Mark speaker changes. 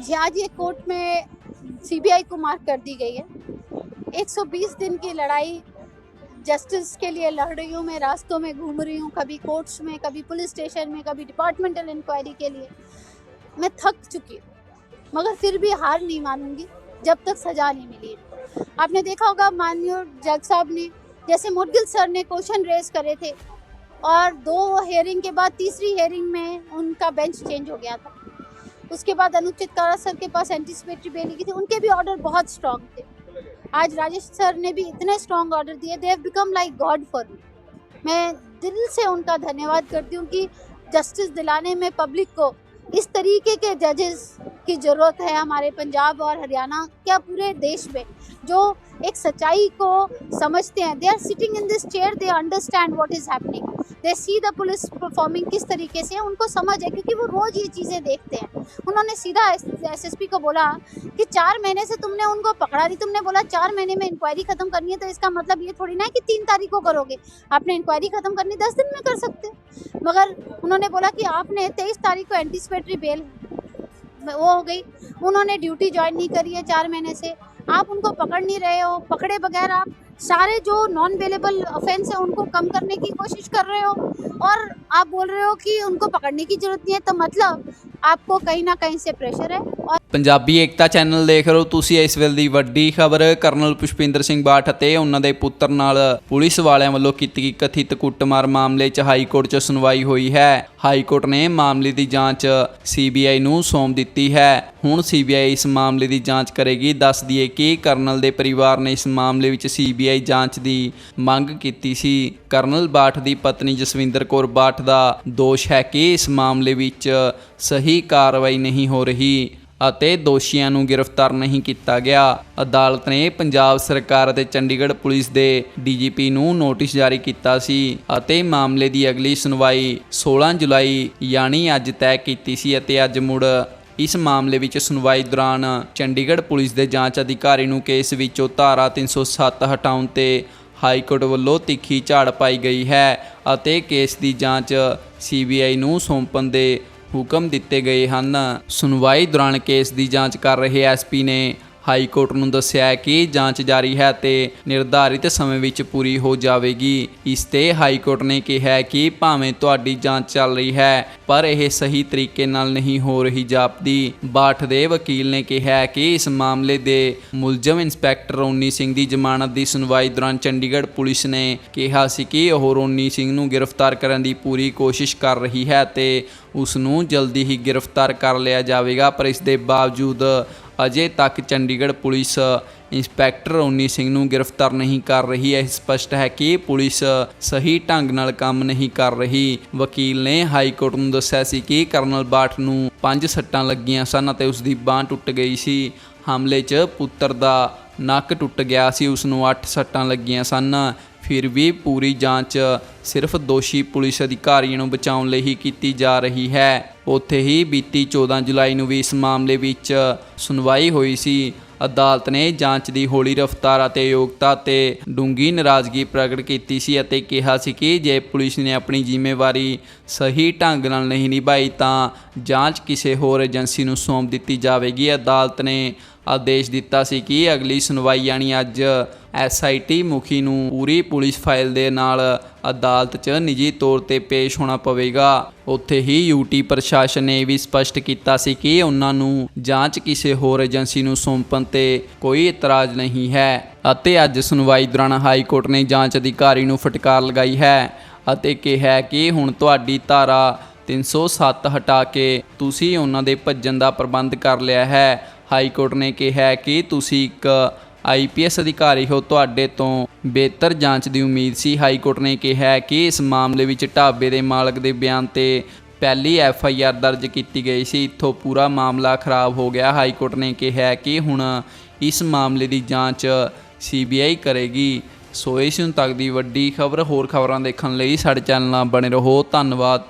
Speaker 1: ये आज ये कोर्ट में सीबीआई को मार्क कर दी गई है। 120 दिन की लड़ाई जस्टिस के लिए लड़ रही हूँ मैं, रास्तों में घूम रही हूँ, कभी कोर्ट्स में, कभी पुलिस स्टेशन में, कभी डिपार्टमेंटल इंक्वायरी के लिए। मैं थक चुकी हूँ, मगर फिर भी हार नहीं मानूँगी, जब तक सजा नहीं मिली। आपने देखा होगा, माननीय जज साहब ने, जैसे मुदगिल सर ने क्वेश्चन रेज करे थे, और दो हेयरिंग के बाद तीसरी हेयरिंग में उनका बेंच चेंज हो गया था। उसके बाद अनुचित कारा सर के पास एंटीसिपेटरी बेली की थी, उनके भी ऑर्डर बहुत स्ट्रांग थे। आज राजेश सर ने भी इतने स्ट्रांग ऑर्डर दिए they have become like God for me मैं दिल से उनका धन्यवाद करती हूँ कि जस्टिस दिलाने में पब्लिक को इस तरीके के जजेस की ज़रूरत है हमारे पंजाब और हरियाणा क्या पूरे देश में, जो एक सच्चाई को समझते हैं they are sitting in this chair they understand what is happening they see the police performing किस तरीके से उनको समझ है, क्योंकि वो रोज़ ये चीज़ें देखते हैं। उन्होंने सीधा एसएसपी को बोला कि चार महीने से तुमने उनको पकड़ा दी तुमने बोला चार महीने में इंक्वायरी खत्म करनी है तो इसका मतलब ये थोड़ी ना है कि तीन तारीख को करोगे। आपने इंक्वायरी खत्म करनी, दस दिन में कर सकते मगर उन्होंने बोला कि आपने तेईस तारीख को एंटीसिपेटरी बेल वो हो गई उन्होंने ड्यूटी ज्वाइन नहीं करी है चार महीने से आप उनको पकड़ नहीं रहे हो पकड़े बगैर आप सारे जो नॉन अवेलेबल ऑफेंस है उनको कम करने की कोशिश कर रहे हो और आप बोल रहे हो कि उनको पकड़ने की जरूरत नहीं है तो मतलब आपको कहीं ना कहीं से प्रेशर है और
Speaker 2: ਪੰਜਾਬੀ ਏਕਤਾ ਚੈਨਲ ਦੇਖ ਰਹੇ ਹੋ ਤੁਸੀਂ ਇਸ ਵੇਲੇ ਦੀ ਵੱਡੀ ਖਬਰ ਕਰਨਲ ਪੁਸ਼ਪਿੰਦਰ ਸਿੰਘ ਬਾਠ ਅਤੇ ਉਹਨਾਂ ਦੇ ਪੁੱਤਰ ਨਾਲ ਪੁਲਿਸ ਵਾਲਿਆਂ ਵੱਲੋਂ ਕੀਤੀ ਗਈ ਕਥਿਤ ਕੁੱਟਮਾਰ ਮਾਮਲੇ 'ਚ ਹਾਈ ਕੋਰਟ 'ਚ ਸੁਣਵਾਈ ਹੋਈ ਹੈ ਹਾਈ ਕੋਰਟ ਨੇ ਮਾਮਲੇ ਦੀ ਜਾਂਚ ਸੀਬੀਆਈ ਨੂੰ ਸੌਂਪ ਦਿੱਤੀ ਹੈ ਹੁਣ ਸੀਬੀਆਈ ਇਸ ਮਾਮਲੇ ਦੀ ਜਾਂਚ ਕਰੇਗੀ ਦੱਸ ਦਈਏ ਕਿ ਕਰਨਲ ਦੇ ਪਰਿਵਾਰ ਨੇ ਇਸ ਮਾਮਲੇ ਵਿੱਚ ਸੀਬੀਆਈ ਜਾਂਚ ਦੀ ਮੰਗ ਕੀਤੀ ਸੀ। ਕਰਨਲ ਬਾਠ ਦੀ ਪਤਨੀ ਜਸਵਿੰਦਰ ਕੌਰ ਬਾਠ ਦਾ ਦੋਸ਼ ਹੈ ਕਿ ਇਸ ਮਾਮਲੇ ਵਿੱਚ ਸਹੀ ਕਾਰਵਾਈ ਨਹੀਂ ਹੋ ਰਹੀ ਅਤੇ ਦੋਸ਼ੀਆਂ ਨੂੰ ਗ੍ਰਿਫਤਾਰ ਨਹੀਂ ਕੀਤਾ ਗਿਆ। ਅਦਾਲਤ ਨੇ ਪੰਜਾਬ ਸਰਕਾਰ ਅਤੇ ਚੰਡੀਗੜ੍ਹ ਪੁਲਿਸ ਦੇ ਡੀਜੀਪੀ ਨੂੰ ਨੋਟਿਸ ਜਾਰੀ ਕੀਤਾ ਸੀ ਅਤੇ ਮਾਮਲੇ ਦੀ ਅਗਲੀ ਸੁਣਵਾਈ 16 ਜੁਲਾਈ, ਯਾਨੀ ਅੱਜ ਤੈਅ ਕੀਤੀ ਸੀ ਅਤੇ ਅੱਜ ਮੁੜ ਇਸ ਮਾਮਲੇ ਵਿੱਚ ਸੁਣਵਾਈ ਦੌਰਾਨ ਚੰਡੀਗੜ੍ਹ ਪੁਲਿਸ ਦੇ ਜਾਂਚ ਅਧਿਕਾਰੀ ਨੂੰ ਕੇਸ ਵਿੱਚੋਂ ਧਾਰਾ 307 ਹਟਾਉਣ ਤੇ ਹਾਈ ਕੋਰਟ ਵੱਲੋਂ ਤਿੱਖੀ ਝਾੜ ਪਾਈ ਗਈ ਹੈ ਅਤੇ ਕੇਸ ਦੀ ਜਾਂਚ ਸੀਬੀਆਈ ਨੂੰ ਸੌਂਪਣ ਦੇ ਹੁਕਮ ਦਿੱਤੇ ਗਏ ਹਨ। ਸੁਣਵਾਈ ਦੌਰਾਨ ਕੇਸ ਦੀ ਜਾਂਚ ਕਰ ਰਹੇ ਐਸਪੀ ਨੇ ਹਾਈ ਕੋਰਟ ਨੂੰ ਦੱਸਿਆ ਹੈ ਕਿ ਜਾਂਚ ਜਾਰੀ ਹੈ ਤੇ ਨਿਰਧਾਰਿਤ ਸਮੇਂ ਵਿੱਚ ਪੂਰੀ ਹੋ ਜਾਵੇਗੀ। ਇਸ ਤੇ ਹਾਈ ਕੋਰਟ ਨੇ ਕਿਹਾ ਕਿ ਭਾਵੇਂ ਤੁਹਾਡੀ ਜਾਂਚ ਚੱਲ ਰਹੀ ਹੈ, ਪਰ ਇਹ ਸਹੀ ਤਰੀਕੇ ਨਾਲ ਨਹੀਂ ਹੋ ਰਹੀ ਜਾਪਦੀ। ਬਾਠ ਦੇ ਵਕੀਲ ਨੇ ਕਿਹਾ ਕਿ ਇਸ ਮਾਮਲੇ ਦੇ ਮੁਲਜ਼ਮ ਇੰਸਪੈਕਟਰ ਰੋਨੀ ਸਿੰਘ ਦੀ ਜ਼ਮਾਨਤ ਦੀ ਸੁਣਵਾਈ ਦੌਰਾਨ ਚੰਡੀਗੜ੍ਹ ਪੁਲਿਸ ਨੇ ਕਿਹਾ ਸੀ ਕਿ ਉਹ ਰੋਨੀ ਸਿੰਘ ਨੂੰ ਗ੍ਰਿਫਤਾਰ ਕਰਨ ਦੀ ਪੂਰੀ ਕੋਸ਼ਿਸ਼ ਕਰ ਰਹੀ ਹੈ ਤੇ ਉਸ ਨੂੰ ਜਲਦੀ ਹੀ ਗ੍ਰਿਫਤਾਰ ਕਰ ਲਿਆ ਜਾਵੇਗਾ, ਪਰ ਇਸ ਦੇ ਬਾਵਜੂਦ ਅਜੇ ਤੱਕ ਚੰਡੀਗੜ੍ਹ ਪੁਲਿਸ ਇੰਸਪੈਕਟਰ ਰੋਨੀ ਸਿੰਘ ਨੂੰ ਗ੍ਰਿਫਤਾਰ ਨਹੀਂ ਕਰ ਰਹੀ। ਹੈ ਇਹ ਸਪਸ਼ਟ ਹੈ ਕਿ ਪੁਲਿਸ ਸਹੀ ਢੰਗ ਨਾਲ ਕੰਮ ਨਹੀਂ ਕਰ ਰਹੀ। ਵਕੀਲ ਨੇ ਹਾਈ ਕੋਰਟ ਨੂੰ ਦੱਸਿਆ ਸੀ ਕਿ ਕਰਨਲ ਬਾਠ ਨੂੰ ਪੰਜ ਸੱਟਾਂ ਲੱਗੀਆਂ ਸਨ ਅਤੇ ਉਸ ਦੀ ਬਾਹ ਟੁੱਟ ਗਈ ਸੀ। ਹਮਲੇ 'ਚ ਪੁੱਤਰ ਦਾ ਨੱਕ ਟੁੱਟ ਗਿਆ ਸੀ, ਉਸ ਨੂੰ 8 ਸੱਟਾਂ ਲੱਗੀਆਂ ਸਨ। ਫਿਰ ਵੀ ਪੂਰੀ ਜਾਂਚ ਸਿਰਫ ਦੋਸ਼ੀ ਪੁਲਿਸ ਅਧਿਕਾਰੀਆਂ ਨੂੰ ਬਚਾਉਣ ਲਈ ਹੀ ਕੀਤੀ ਜਾ ਰਹੀ ਹੈ। ਉੱਥੇ ਹੀ ਬੀਤੀ 14 ਜੁਲਾਈ ਨੂੰ ਵੀ ਇਸ ਮਾਮਲੇ ਵਿੱਚ ਸੁਣਵਾਈ ਹੋਈ ਸੀ। ਅਦਾਲਤ ਨੇ ਜਾਂਚ ਦੀ ਹੌਲੀ ਰਫ਼ਤਾਰ ਅਤੇ ਯੋਗਤਾ ਤੇ ਡੂੰਗੀ ਨਾਰਾਜ਼ਗੀ ਪ੍ਰਗਟ ਕੀਤੀ ਸੀ ਅਤੇ ਕਿਹਾ ਸੀ ਕਿ ਜੇ ਪੁਲਿਸ ਨੇ ਆਪਣੀ ਜ਼ਿੰਮੇਵਾਰੀ ਸਹੀ ਢੰਗ ਨਾਲ ਨਹੀਂ ਨਿਭਾਈ ਤਾਂ ਜਾਂਚ ਕਿਸੇ ਹੋਰ ਏਜੰਸੀ ਨੂੰ ਸੌਂਪ ਦਿੱਤੀ ਜਾਵੇਗੀ। ਅਦਾਲਤ ਨੇ ਆਦੇਸ਼ ਦਿੱਤਾ ਸੀ ਕਿ ਅਗਲੀ ਸੁਣਵਾਈ ਯਾਨੀ ਅੱਜ ਐਸਆਈਟੀ ਮੁਖੀ ਨੂੰ ਪੂਰੀ ਪੁਲਿਸ ਫਾਈਲ ਦੇ ਨਾਲ ਅਦਾਲਤ 'ਚ ਨਿੱਜੀ ਤੌਰ ਤੇ ਪੇਸ਼ ਹੋਣਾ ਪਵੇਗਾ। ਉੱਥੇ ਹੀ ਯੂਟੀ ਪ੍ਰਸ਼ਾਸਨ ਨੇ ਵੀ ਸਪਸ਼ਟ ਕੀਤਾ ਸੀ ਕਿ ਉਹਨਾਂ ਨੂੰ ਜਾਂਚ ਕਿਸੇ ਹੋਰ ਏਜੰਸੀ ਨੂੰ ਸੌਂਪਣ ਤੇ ਕੋਈ ਇਤਰਾਜ਼ ਨਹੀਂ ਹੈ ਅਤੇ ਅੱਜ ਸੁਣਵਾਈ ਦੌਰਾਨ ਹਾਈ ਕੋਰਟ ਨੇ ਜਾਂਚ ਅਧਿਕਾਰੀ ਨੂੰ ਫਟਕਾਰ ਲਗਾਈ ਹੈ ਅਤੇ ਕਿਹਾ ਕਿ ਹੁਣ ਤੁਹਾਡੀ ਧਾਰਾ 307 ਹਟਾ ਕੇ ਤੁਸੀਂ ਉਹਨਾਂ ਦੇ ਭੱਜਣ ਦਾ ਪ੍ਰਬੰਧ ਕਰ ਲਿਆ ਹੈ। ਹਾਈ ਕੋਰਟ ਨੇ ਕਿਹਾ ਕਿ ਤੁਸੀਂ ਇੱਕ ਆਈਪੀਐਸ ਅਧਿਕਾਰੀ ਹੋ ਤੁਹਾਡੇ ਤੋਂ ਬਿਹਤਰ ਜਾਂਚ ਦੀ ਉਮੀਦ ਸੀ। ਹਾਈ ਕੋਰਟ ਨੇ ਕਿਹਾ ਕਿ ਇਸ ਮਾਮਲੇ ਵਿੱਚ ਢਾਬੇ ਦੇ ਮਾਲਕ ਦੇ ਬਿਆਨ ਤੇ ਪਹਿਲੀ ਐਫ ਆਈ ਆਰ ਦਰਜ ਕੀਤੀ ਗਈ ਸੀ। ਇੱਥੋਂ ਪੂਰਾ ਮਾਮਲਾ ਖਰਾਬ ਹੋ ਗਿਆ। ਹਾਈ ਕੋਰਟ ਨੇ ਕਿਹਾ ਕਿ ਹੁਣ ਇਸ ਮਾਮਲੇ ਦੀ ਜਾਂਚ ਸੀਬੀਆਈ ਕਰੇਗੀ। ਸੋ ਇਸ ਨੂੰ ਤੱਕ ਦੀ ਵੱਡੀ ਖਬਰ ਹੋਰ ਖਬਰਾਂ ਦੇਖਣ ਲਈ ਸਾਡੇ ਚੈਨਲ ਨਾਲ ਬਣੇ ਰਹੋ। ਧੰਨਵਾਦ।